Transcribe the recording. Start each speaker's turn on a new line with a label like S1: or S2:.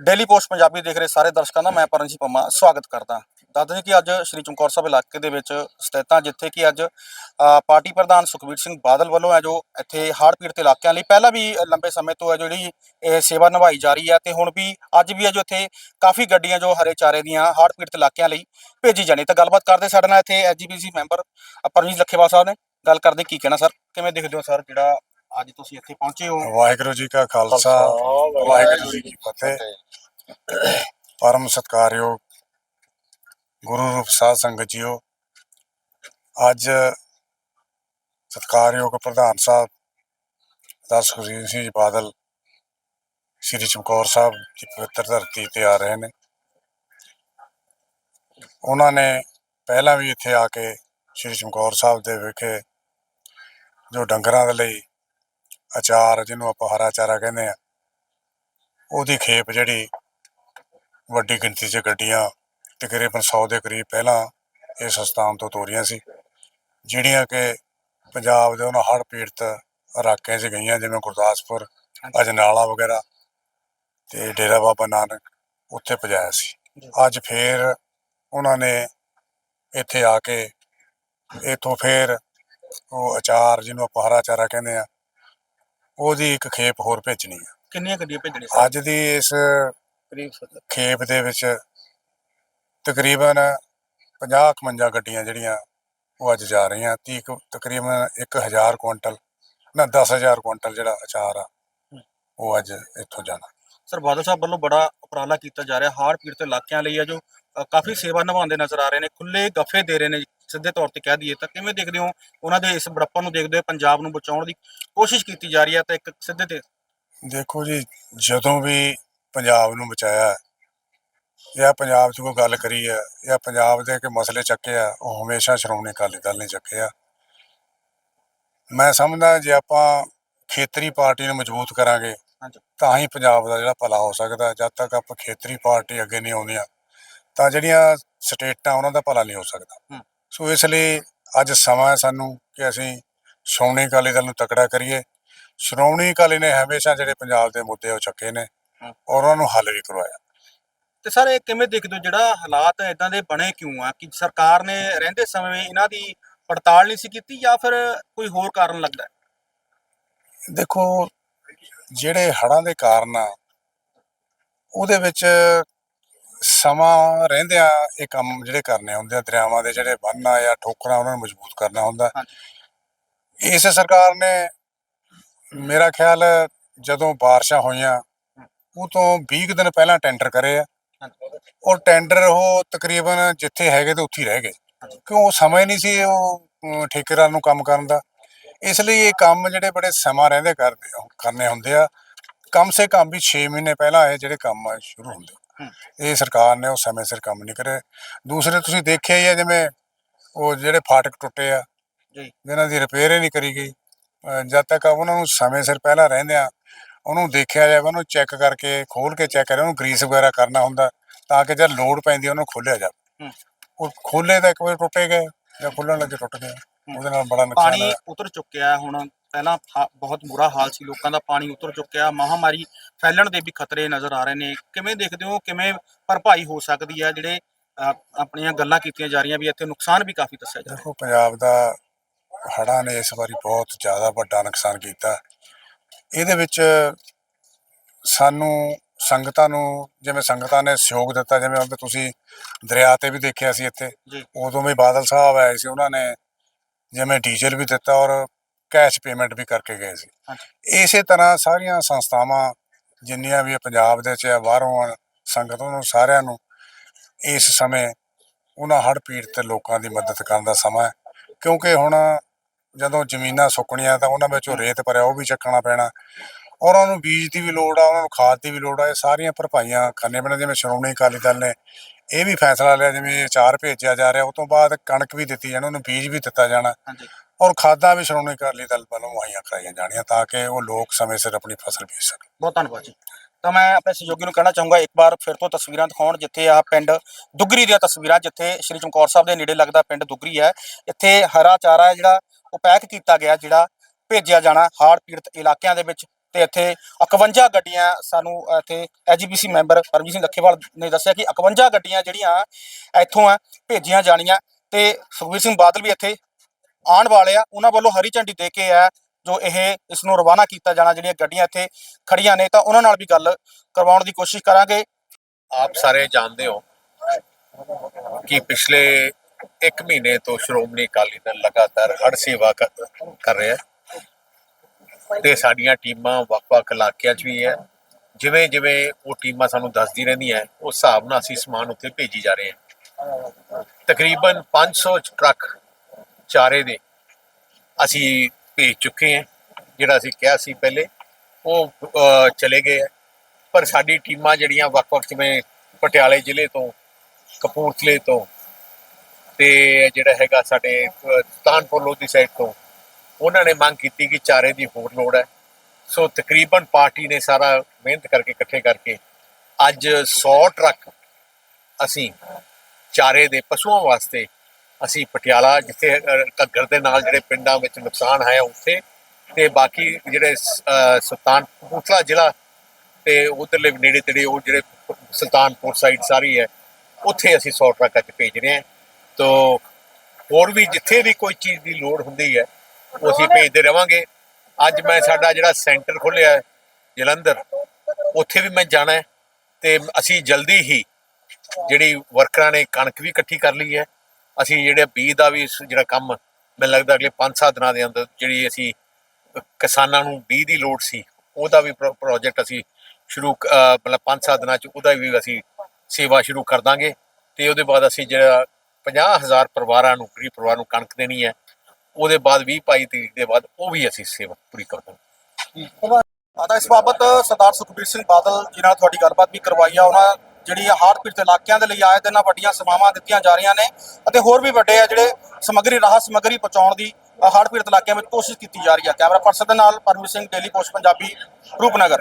S1: Daily Post Punjabi ਦੇਖ ਰਹੇ ਸਾਰੇ ਦਰਸ਼ਕਾਂ ਦਾ ਮੈਂ ਪਰਮਜੀਤ ਪੰਮਾ ਸਵਾਗਤ ਕਰਦਾ। ਦੱਸਦੇ ਕਿ ਅੱਜ ਸ਼੍ਰੀ ਚਮਕੌਰ ਸਾਹਿਬ ਇਲਾਕੇ ਦੇ ਵਿੱਚ ਸਥਿਤ ਹਾਂ ਜਿੱਥੇ ਕਿ ਅੱਜ ਪਾਰਟੀ ਪ੍ਰਧਾਨ ਸੁਖਬੀਰ ਸਿੰਘ ਬਾਦਲ ਵੱਲੋਂ ਹੈ ਜੋ ਇੱਥੇ ਹੜ੍ਹ ਪੀੜਤ ਇਲਾਕਿਆਂ ਲਈ ਪਹਿਲਾਂ ਵੀ ਲੰਬੇ ਸਮੇਂ ਤੋਂ ਹੈ ਜਿਹੜੀ ਇਹ ਸੇਵਾ ਨਿਭਾਈ ਜਾ ਰਹੀ ਹੈ ਤੇ ਹੁਣ ਵੀ ਅੱਜ ਵੀ ਹੈ ਜੋ ਇੱਥੇ ਕਾਫੀ ਗੱਡੀਆਂ ਜੋ ਹਰੇ ਚਾਰੇ ਦੀਆਂ ਹੜ੍ਹ ਪੀੜਤ ਇਲਾਕਿਆਂ ਲਈ ਭੇਜੀ ਜਾਣੀ ਤਾਂ ਗੱਲਬਾਤ ਕਰਦੇ ਸਾਡੇ ਨਾਲ ਇੱਥੇ ਐਜੀਪੀਸੀ ਮੈਂਬਰ ਪਰਮਜੀਤ ਲੱਖੇਵਾਲ ਸਾਹਿਬ ਨੇ। ਗੱਲ ਕਰਦੇ ਕੀ ਕਹਿਣਾ ਸਰ? ਕਿਵੇਂ ਦੇਖਦੇ ਹੋ ਸਰ ਜਿਹੜਾ ਅੱਜ ਤੁਸੀਂ ਇੱਥੇ ਪਹੁੰਚੇ ਹੋ।
S2: ਵਾਹਿਗੁਰੂ ਜੀ ਕਾ ਖਾਲਸਾ, ਵਾਹਿਗੁਰੂ ਜੀ ਕੀ ਫਤਿਹ। ਪਰਮ ਸਤਕਾਰਯੋਗ ਗੁਰੂ ਰੂਪ ਸਾਧ ਸੰਗਤ ਜੀਓ, ਅੱਜ ਸਤਕਾਰਯੋਗ ਪ੍ਰਧਾਨ ਸਾਹਿਬ ਦਾ ਸੁਖਜੀਤ ਸਿੰਘ ਜੀ ਬਾਦਲ, ਸ੍ਰੀ ਚਮਕੌਰ ਸਾਹਿਬ ਦੀ ਪਵਿੱਤਰ ਧਰਤੀ ਤੇ ਆ ਰਹੇ ਨੇ। ਉਹਨਾਂ ਨੇ ਪਹਿਲਾਂ ਵੀ ਇੱਥੇ ਆ ਕੇ ਸ੍ਰੀ ਚਮਕੌਰ ਸਾਹਿਬ ਦੇ ਵਿਖੇ ਜੋ ਡੰਗਰਾਂ ਦੇ ਲਈ ਅਚਾਰ ਜਿਹਨੂੰ ਆਪਾਂ ਹਰਾ ਚਾਰਾ ਕਹਿੰਦੇ ਆ ਉਹਦੀ ਖੇਪ ਜਿਹੜੀ ਵੱਡੀ ਗਿਣਤੀ 'ਚ ਗੱਡੀਆਂ ਤਕਰੀਬਨ 100 ਦੇ ਕਰੀਬ ਪਹਿਲਾਂ ਇਸ ਸਥਾਨ ਤੋਂ ਤੋਰੀਆਂ ਸੀ ਜਿਹੜੀਆਂ ਕਿ ਪੰਜਾਬ ਦੇ ਉਹਨਾਂ ਹੜ੍ਹ ਪੀੜਤ ਇਲਾਕਿਆਂ 'ਚ ਗਈਆਂ ਜਿਵੇਂ ਗੁਰਦਾਸਪੁਰ ਅਜਨਾਲਾ ਵਗੈਰਾ ਤੇ ਡੇਰਾ ਬਾਬਾ ਨਾਨਕ ਉੱਥੇ ਪਹੁੰਚਾਇਆ ਸੀ। ਅੱਜ ਫੇਰ ਉਹਨਾਂ ਨੇ ਇੱਥੇ ਆ ਕੇ ਇੱਥੋਂ ਫੇਰ ਉਹ ਅਚਾਰ ਜਿਹਨੂੰ ਆਪਾਂ ਹਰਾ ਚਾਰਾ ਕਹਿੰਦੇ ਆ ਉਹਦੀ ਇੱਕ ਖੇਪ ਹੋਰ ਭੇਜਣੀ ਆ।
S1: ਕਿੰਨੀਆਂ ਗੱਡੀਆਂ ਭੇਜਣੀਆਂ ਸਰ
S2: ਅੱਜ ਦੀ ਇਸ
S1: ਕਰੀਬ ਸਰ
S2: ਖੇਪ ਦੇ ਵਿੱਚ ਤਕਰੀਬਨ 50 51 ਗੱਡੀਆਂ ਜਿਹੜੀਆਂ ਉਹ ਅੱਜ ਜਾ ਰਹੀਆਂ। 30 ਕੁ- ਤਕਰੀਬਨ 1000 ਕੁਇੰਟਲ ਨਾ 10000 ਕੁਇੰਟਲ ਜਿਹੜਾ ਅਚਾਰ ਆ ਉਹ ਅੱਜ ਇੱਥੋਂ ਜਾਣਾ।
S1: ਸਰ ਬਾਦਲ ਸਾਹਿਬ ਵੱਲੋਂ ਬੜਾ ਉਪਰਾਲਾ ਕੀਤਾ ਜਾ ਰਿਹਾ। ਹਾਰਡ ਪੀੜਤ ਇਲਾਕਿਆਂ ਲਈ ਹੈ ਜੋ ਅ, ਕਾਫੀ ਸੇਵਾ ਨਿਭਾਉਂਦੇ ਨਜ਼ਰ ਆ ਰਹੇ ਨੇ ਖੁੱਲੇ ਗੱਫੇ ਦੇ ਰਹੇ ਨੇ। ਸਿੱਧੇ ਤੌਰ ਤੇ ਕਹਿ ਦਈਏ ਤਾਂ ਕਿਵੇਂ ਦੇਖਦੇ ਹੋ ਉਹਨਾਂ ਦੇ ਇਸ ਬੜੱਪਾ ਨੂੰ ਦੇਖਦੇ ਹੋਏ ਪੰਜਾਬ ਨੂੰ ਬਚਾਉਣ ਦੀ ਕੋਸ਼ਿਸ਼ ਕੀਤੀ ਜਾ ਰਹੀ ਹੈ ਤਾਂ ਇੱਕ ਸਿੱਧੇ ਤੇ?
S2: ਦੇਖੋ ਜੀ ਜਦੋਂ ਵੀ ਪੰਜਾਬ ਨੂੰ ਬਚਾਇਆ ਜਾਂ ਪੰਜਾਬ 'ਚ ਕੋਈ ਗੱਲ ਕਰੀ ਹੈ ਜਾਂ ਪੰਜਾਬ ਦੇ ਕੋਈ ਮਸਲੇ ਚੱਕੇ ਆ ਉਹ ਹਮੇਸ਼ਾ ਸ਼੍ਰੋਮਣੀ ਅਕਾਲੀ ਦਲ ਨੇ ਚੱਕੇ ਆ। ਮੈਂ ਸਮਝਦਾ ਜੇ ਆਪਾਂ ਖੇਤਰੀ ਪਾਰਟੀ ਨੂੰ ਮਜ਼ਬੂਤ ਕਰਾਂਗੇ ਤਾਂ ਹੀ ਪੰਜਾਬ ਦਾ ਜਿਹੜਾ ਭਲਾ ਹੋ ਸਕਦਾ ਜਦ ਤੱਕ ਆਪਾਂ ਖੇਤਰੀ ਪਾਰਟੀ ਅੱਗੇ ਨਹੀਂ ਆਉਂਦੀਆਂ ਤਾਂ ਜਿਹੜੀਆਂ ਸਟੇਟਾਂ ਉਹਨਾਂ ਦਾ ਭਲਾ ਨਹੀਂ ਹੋ ਸਕਦਾ। ਸੋ ਇਸ ਲਈ ਅੱਜ ਸਮਾਂ ਹੈ ਸਾਨੂੰ ਕਿ ਅਸੀਂ ਸ਼੍ਰੋਮਣੀ ਅਕਾਲੀ ਦਲ ਨੂੰ ਤਕੜਾ ਕਰੀਏ ਸ਼੍ਰੋਮਣੀ ਅਕਾਲੀ ਨੇ ਹਮੇਸ਼ਾ ਜਿਹੜੇ ਪੰਜਾਬ ਦੇ ਮੁੱਦੇ ਉਹ ਚੱਕੇ ਨੇ। ਔਰ ਉਹਨਾਂ ਨੂੰ ਹੱਲ ਵੀ ਕਰਵਾਇਆ
S1: ਤੇ ਸਰ ਇਹ ਕਿਵੇਂ ਦੇਖਦੇ ਹੋ ਜਿਹੜਾ ਹਾਲਾਤ ਇਦਾਂ ਦੇ ਬਣੇ ਕਿਉਂ ਆ ਕਿ ਸਰਕਾਰ ਨੇ ਰਹਿੰਦੇ ਸਮੇਂ ਇਹਨਾਂ ਦੀ ਪੜਤਾਲ ਨਹੀਂ ਸੀ ਕੀਤੀ ਜਾਂ ਫਿਰ ਕੋਈ ਹੋਰ ਕਾਰਨ ਲੱਗਦਾ?
S2: ਦੇਖੋ ਜਿਹੜੇ ਹੜ੍ਹਾਂ ਦੇ ਕਾਰਨ ਆ ਉਹਦੇ ਵਿੱਚ ਸਮਾਂ ਰਹਿੰਦਿਆਂ ਇਹ ਕੰਮ ਜਿਹੜੇ ਕਰਨੇ ਹੁੰਦੇ ਆ ਦਰਿਆਵਾਂ ਦੇ ਜਿਹੜੇ ਬੰਨ੍ਹ ਆ ਜਾਂ ਠੋਕਰਾਂ ਉਹਨਾਂ ਨੂੰ ਮਜ਼ਬੂਤ ਕਰਨਾ ਹੁੰਦਾ। ਇਸ ਸਰਕਾਰ ਨੇ ਮੇਰਾ ਖਿਆਲ ਜਦੋਂ ਬਾਰਿਸ਼ਾਂ ਹੋਈਆਂ ਉਹ ਤੋਂ 20 ਕੁ ਦਿਨ ਪਹਿਲਾਂ ਟੈਂਡਰ ਕਰੇ ਆ। ਔਰ ਟੈਂਡਰ ਉਹ ਤਕਰੀਬਨ ਜਿੱਥੇ ਹੈਗੇ ਤੇ ਉੱਥੇ ਹੀ ਰਹਿ ਗਏ। ਕਿਉਂ ਉਹ ਸਮਾਂ ਨਹੀਂ ਸੀ ਉਹ ਠੇਕੇਦਾਰ ਨੂੰ ਕੰਮ ਕਰਨ ਦਾ। ਇਸ ਲਈ ਇਹ ਕੰਮ ਜਿਹੜੇ ਬੜੇ ਸਮਾਂ ਰਹਿੰਦੇ ਕਰਦੇ ਕਰਨੇ ਹੁੰਦੇ ਆ। ਕਮ ਸੇ ਕਮ ਵੀ 6 ਮਹੀਨੇ ਪਹਿਲਾਂ ਇਹ ਜਿਹੜੇ ਕੰਮ ਸ਼ੁਰੂ ਹੁੰਦੇ। ਇਹ ਸਰਕਾਰ ਨੇ ਉਹ ਸਮੇਂ ਸਿਰ ਕੰਮ ਨਹੀਂ ਕਰੇ ਦੂਸਰੇ ਤੁਸੀਂ ਦੇਖਿਆ ਹੀ ਆ ਜਿਵੇਂ ਉਹ ਜਿਹੜੇ ਫਾਟਕ ਟੁੱਟੇ ਆ
S1: ਜੀ।
S2: ਜਿਨ੍ਹਾਂ ਦੀ ਰਿਪੇਅਰ ਹੀ ਨਹੀਂ ਕਰੀ ਗਈ। ਜਦ ਤੱਕ ਉਹਨਾਂ ਨੂੰ ਸਮੇਂ ਸਿਰ ਪਹਿਲਾਂ ਰਹਿੰਦਿਆਂ ਉਹਨੂੰ ਦੇਖਿਆ ਜਾਵੇ ਉਹਨੂੰ ਚੈੱਕ ਕਰਕੇ ਖੋਲ ਕੇ ਚੈੱਕ ਕਰੇ ਉਹਨੂੰ ਗਰੀਸ ਵਗੈਰਾ ਕਰਨਾ ਹੁੰਦਾ ਤਾਂ ਕਿ ਜਦ ਲੋਡ ਪੈਂਦੀ ਉਹਨੂੰ ਖੋਲਿਆ ਜਾਵੇ।
S1: ਹੂੰ।
S2: ਉਹ ਖੋਲੇ ਤਾਂ ਇੱਕ ਵਾਰ ਟੁੱਟੇ ਗਏ ਜਾਂ ਖੁੱਲਣ ਲੱਗੇ ਟੁੱਟ ਗਏ। ਉਹਦੇ ਨਾਲ ਬੜਾ ਨੁਕਸਾਨ
S1: ਪਾਣੀ ਉਤਰ ਚੁੱਕਿਆ ਹੁਣ ਪਹਿਲਾਂ ਹਾ- ਬਹੁਤ ਬੁਰਾ ਹਾਲ ਸੀ। ਲੋਕਾਂ ਦਾ ਪਾਣੀ ਉਤਰ ਚੁੱਕਿਆ। ਮਹਾਮਾਰੀ ਫੈਲਣ ਦੇ ਵੀ ਖਤਰੇ ਨਜ਼ਰ ਆ ਰਹੇ ਨੇ। ਕਿਵੇਂ ਦੇਖਦੇ ਹੋ? ਕਿਵੇਂ ਭਰਪਾਈ ਹੋ ਸਕਦੀ ਹੈ? ਜਿਹੜੇ ਅ, ਆਪਣੀਆਂ ਗੱਲਾਂ ਕੀਤੀਆਂ ਜਾ ਰਹੀਆਂ ਵੀ ਇੱਥੇ ਨੁਕਸਾਨ ਵੀ ਕਾਫੀ ਦੱਸਿਆ ਜਾ ਰਿਹਾ
S2: ਦੇਖੋ ਪੰਜਾਬ ਦਾ ਹੜ੍ਹਾਂ ਨੇ ਇਸ ਵਾਰੀ ਬਹੁਤ ਜ਼ਿਆਦਾ ਵੱਡਾ ਨੁਕਸਾਨ ਕੀਤਾ। ਇਹਦੇ ਵਿੱਚ ਸਾਨੂੰ ਸੰਗਤਾਂ ਨੂੰ ਜਿਵੇਂ ਸੰਗਤਾਂ ਨੇ ਸਹਿਯੋਗ ਦਿੱਤਾ ਜਿਵੇਂ ਹੁਣ ਤੁਸੀਂ ਦਰਿਆ ਤੇ ਵੀ ਦੇਖਿਆ ਸੀ ਇੱਥੇ।
S1: ਜੀ।
S2: ਉਦੋਂ ਵੀ ਬਾਦਲ ਸਾਹਿਬ ਆਏ ਸੀ ਉਹਨਾਂ ਨੇ ਜਿਵੇਂ ਡੀਜ਼ਲ ਵੀ ਦਿੱਤਾ ਔਰ ਕੈਸ਼ ਪੇਮੈਂਟ ਵੀ ਕਰਕੇ ਗਏ ਸੀ। ਇਸੇ ਤਰ੍ਹਾਂ ਸਾਰੀਆਂ ਸੰਸਥਾਵਾਂ ਜਿੰਨੀਆਂ ਵੀ ਪੰਜਾਬ ਦੇ ਚ ਆ, ਬਾਹਰੋਂ ਸੰਗਤ ਨੂੰ ਸਾਰਿਆਂ ਨੂੰ ਇਸ ਸਮੇਂ ਉਹਨਾਂ ਹੜ੍ਹ ਪੀੜਤ ਲੋਕਾਂ ਦੀ ਮਦਦ ਕਰਨ ਦਾ ਸਮਾਂ ਹੈ। ਕਿਉਂਕਿ ਹੁਣ ਜਦੋਂ ਜ਼ਮੀਨਾਂ ਸੁੱਕਣੀਆਂ ਤਾਂ ਉਹਨਾਂ ਵਿੱਚੋਂ ਰੇਤ ਭਰਿਆ ਉਹ ਵੀ ਚੱਕਣਾ ਪੈਣਾ। ਔਰ ਉਹਨਾਂ ਨੂੰ ਬੀਜ ਦੀ ਵੀ ਲੋੜ ਆ ਉਹਨਾਂ ਨੂੰ ਖਾਦ ਦੀ ਵੀ ਲੋੜ ਆ ਇਹ ਸਾਰੀਆਂ ਭਰਪਾਈਆਂ ਕਰਨੇ ਪੈਣੇ ਜਿਵੇਂ ਸ਼੍ਰੋਮਣੀ ਅਕਾਲੀ ਦਲ ਨੇ ਇਹ ਵੀ ਫੈਸਲਾ ਲਿਆ ਜਿਵੇਂ ਅਚਾਰ ਭੇਜਿਆ ਜਾ ਰਿਹਾ ਉਹ ਤੋਂ ਬਾਅਦ ਕਣਕ ਵੀ ਦਿੱਤੀ ਜਾਣੀ ਉਹਨੂੰ ਬੀਜ ਵੀ ਦਿੱਤਾ ਜਾਣਾ। ਔਰ ਖਾਦਾਂ ਵੀ ਸ਼੍ਰੋਮਣੀ ਅਕਾਲੀ ਦਲ ਵੱਲੋਂ ਮੁਹੱਈਆ ਕਰਾਈਆਂ ਜਾਣੀਆਂ ਤਾਂ ਕਿ ਉਹ ਲੋਕ ਸਮੇਂ ਸਿਰ ਆਪਣੀ ਫਸਲ ਬੀਜ ਸਕਣ।
S1: ਬਹੁਤ ਧੰਨਵਾਦ ਜੀ। ਤਾਂ ਮੈਂ ਆਪਣੇ ਸਹਿਯੋਗੀ ਨੂੰ ਕਹਿਣਾ ਚਾਹੂੰਗਾ ਇੱਕ ਵਾਰ ਫਿਰ ਤੋਂ ਤਸਵੀਰਾਂ ਦਿਖਾਉਣ ਜਿੱਥੇ ਆ ਪਿੰਡ ਦੁੱਗਰੀ ਦੀਆਂ ਤਸਵੀਰਾਂ ਜਿੱਥੇ ਸ਼੍ਰੀ ਚਮਕੌਰ ਸਾਹਿਬ ਦੇ ਨੇੜੇ ਲੱਗਦਾ ਪਿੰਡ ਦੁੱਗਰੀ ਹੈ ਇੱਥੇ ਹਰਾ ਚਾਰਾ ਹੈ ਜਿਹੜਾ ਉਹ ਪੈਕ ਕੀਤਾ ਗਿਆ ਜਿਹੜਾ ਭੇਜਿਆ ਜਾਣਾ ਹਾੜ ਪੀੜਤ ਇਲਾਕਿਆਂ ਦੇ ਵਿੱਚ। ਤੇ ਇੱਥੇ 51 ਗੱਡੀਆਂ ਸਾਨੂੰ ਇੱਥੇ ਐਜੀਪੀਸੀ ਮੈਂਬਰ ਪਰਮਜੀਤ ਸਿੰਘ ਲੱਖੇਵਾਲ ਨੇ ਦੱਸਿਆ ਕਿ 51 ਗੱਡੀਆਂ ਜਿਹੜੀਆਂ ਇੱਥੋਂ ਆ ਭੇਜੀਆਂ ਜਾਣੀਆਂ ਤੇ ਸੁਖਬੀਰ ਸਿੰਘ ਬਾਦਲ ਵੀ ਇੱਥੇ ਆਉਣ ਵਾਲੇ ਆ। ਉਹਨਾਂ ਵੱਲੋਂ ਹਰੀ ਝੰਡੀ ਦੇ ਕੇ ਆ ਜੋ ਇਹ ਇਸ ਨੂੰ ਰਵਾਨਾ ਕੀਤਾ ਜਾਣਾ, ਜਿਹੜੀਆਂ ਗੱਡੀਆਂ ਇੱਥੇ ਖੜੀਆਂ ਨੇ ਤਾਂ ਉਹਨਾਂ ਨਾਲ ਵੀ ਗੱਲ ਕਰਵਾਉਣ ਦੀ ਕੋਸ਼ਿਸ਼ ਕਰਾਂਗੇ।
S3: ਆਪ ਸਾਰੇ ਜਾਣਦੇ ਹੋ ਕਿ ਪਿਛਲੇ 1 ਮਹੀਨੇ ਤੋਂ ਸ਼੍ਰੋਮਣੀ ਅਕਾਲੀ ਦਲ ਲਗਾਤਾਰ ਹੜ ਸੇਵਾ ਕਰ ਕਰ ਰਿਹਾ ਹੈ। ਤੇ ਸਾਡੀਆਂ ਟੀਮਾਂ ਵੱਖ-ਵੱਖ ਇਲਾਕਿਆਂ 'ਚ ਵੀ ਹੈ। ਜਿਵੇਂ ਜਿਵੇਂ ਉਹ ਟੀਮਾਂ ਸਾਨੂੰ ਦੱਸਦੀ ਰਹਿੰਦੀਆਂ ਉਸ ਹਿਸਾਬ ਨਾਲ ਅਸੀਂ ਸਮਾਨ ਉੱਥੇ ਭੇਜੀ ਜਾ ਰਹੇ ਹਾਂ। ਤਕਰੀਬਨ 500 ਟਰੱਕ ਚਾਰੇ ਦੇ ਅਸੀਂ ਭੇਜ ਚੁੱਕੇ ਹਾਂ ਜਿਹੜਾ ਅਸੀਂ ਕਿਹਾ ਸੀ ਪਹਿਲੇ। ਉਹ ਚਲੇ ਗਏ ਹੈ। ਪਰ ਸਾਡੀ ਟੀਮਾਂ ਜਿਹੜੀਆਂ ਵੱਖ-ਵੱਖ ਜਿਵੇਂ ਪਟਿਆਲੇ ਜ਼ਿਲ੍ਹੇ ਤੋਂ ਕਪੂਰਥਲੇ ਤੋਂ ਤੇ ਜਿਹੜਾ ਹੈਗਾ ਸਾਡੇ ਅਹ, ਸੁਲਤਾਨਪੁਰ ਲੋਧੀ ਸਾਈਡ ਤੋਂ ਉਹਨਾਂ ਨੇ ਮੰਗ ਕੀਤੀ ਕਿ ਚਾਰੇ ਦੀ ਹੋਰ ਲੋੜ ਹੈ। ਸੋ ਤਕਰੀਬਨ ਪਾਰਟੀ ਨੇ ਸਾਰਾ ਮਿਹਨਤ ਕਰਕੇ ਇਕੱਠੇ ਕਰਕੇ ਅੱਜ 100 ਟਰੱਕ ਅਸੀਂ ਚਾਰੇ ਦੇ ਪਸ਼ੂਆਂ ਵਾਸਤੇ ਅਸੀਂ ਪਟਿਆਲਾ ਜਿੱਥੇ ਘੱਗਰ ਦੇ ਨਾਲ ਜਿਹੜੇ ਪਿੰਡਾਂ ਵਿੱਚ ਨੁਕਸਾਨ ਹੈ ਉੱਥੇ ਤੇ ਬਾਕੀ ਜਿਹੜੇ ਸ- ਅਹ, ਸੁਲਤਾਨਪੁਰ ਜ਼ਿਲ੍ਹਾ ਤੇ ਉਧਰਲੇ ਨੇੜੇ ਤੇੜੇ ਉਹ ਜਿਹੜੇ ਸੁਲਤਾਨਪੁਰ ਸਾਈਡ ਸਾਰੀ ਹੈ ਉੱਥੇ ਅਸੀਂ 100 ਟਰੱਕ ਅੱਜ ਭੇਜ ਰਹੇ ਹਾਂ। ਤੋ ਹੋਰ ਵੀ ਜਿੱਥੇ ਵੀ ਕੋਈ ਚੀਜ਼ ਦੀ ਲੋੜ ਹੁੰਦੀ ਹੈ ਉਹ ਅਸੀਂ ਭੇਜਦੇ ਰਵਾਂਗੇ। ਅੱਜ ਮੈਂ ਸਾਡਾ ਜਿਹੜਾ ਸੈਂਟਰ ਖੋਲ੍ਹਿਆ ਜਲੰਧਰ, ਉੱਥੇ ਵੀ ਮੈਂ ਜਾਣਾ ਹੈ ਤੇ ਅਸੀਂ ਜਲਦੀ ਹੀ ਜਿਹੜੀ ਵਰਕਰਾਂ ਨੇ ਕਣਕ ਵੀ ਇਕੱਠੀ ਕਰ ਲਈ ਹੈ। ਅਸੀਂ ਜਿਹੜੇ ਬੀਜ ਦਾ ਵੀ ਜਿਹੜਾ ਕੰਮ ਮੈਨੂੰ ਲੱਗਦਾ ਅਗਲੇ 5-7 ਦਿਨਾਂ ਦੇ ਅੰਦਰ ਜਿਹੜੀ ਅਸੀਂ ਕਿਸਾਨਾਂ ਨੂੰ ਬੀਜ ਦੀ ਲੋੜ ਸੀ, ਉਹਦਾ ਵੀ ਪ੍ਰੋਜੈਕਟ ਅਸੀਂ ਸ਼ੁਰੂ ਮਤਲਬ 5-7 ਦਿਨਾਂ ਚ ਉਹਦਾ ਵੀ ਅਸੀਂ ਸੇਵਾ ਸ਼ੁਰੂ ਕਰ ਦਾਂਗੇ ਤੇ ਉਹਦੇ ਬਾਅਦ ਅਸੀਂ ਜਿਹੜਾ 50000 ਪਰਿਵਾਰਾਂ ਨੂੰ, ਗਰੀਬ ਪਰਿਵਾਰ ਨੂੰ ਕਣਕ ਦੇਣੀ ਹੈ। ਉਹਦੇ ਬਾਅਦ 20 22 ਤਰੀਕ ਦੇ ਬਾਅਦ ਉਹ ਵੀ ਅਸੀਂ ਸੇਵਾ ਪੂਰੀ ਕਰ ਦਾਂਗੇ
S1: ਆਦਾ ਇਸ ਬਾਬਤ ਸਰਦਾਰ ਸੁਖਬੀਰ ਸਿੰਘ ਬਾਦਲ ਜੀ ਨਾਲ ਤੁਹਾਡੀ ਗੱਲਬਾਤ ਵੀ ਕਰਵਾਈ ਆ। ਉਹਨਾਂ ਜਿਹੜੀ ਹੜ੍ਹ ਪੀੜਤ ਇਲਾਕਿਆਂ ਦੇ ਲਈ ਆਏ ਦਿਨਾਂ ਵੱਡੀਆਂ ਸੇਵਾਵਾਂ ਦਿੱਤੀਆਂ ਜਾ ਰਹੀਆਂ ਨੇ ਅਤੇ ਹੋਰ ਵੀ ਵੱਡੇ ਆ ਜਿਹੜੇ ਸਮੱਗਰੀ ਰਾਹਤ ਸਮੱਗਰੀ ਪਹੁੰਚਾਉਣ ਦੀ ਅ, ਪੀੜਤ ਇਲਾਕਿਆਂ ਵਿੱਚ ਕੋਸ਼ਿਸ਼ ਕੀਤੀ ਜਾ ਰਹੀ ਹੈ ਕੈਮਰਾ ਪਰਸਨ ਦੇ ਨਾਲ ਪਰਮਜੀਤ ਸਿੰਘ ਡੇਲੀ ਪੋਸਟ ਪੰਜਾਬੀ ਰੂਪਨਗਰ।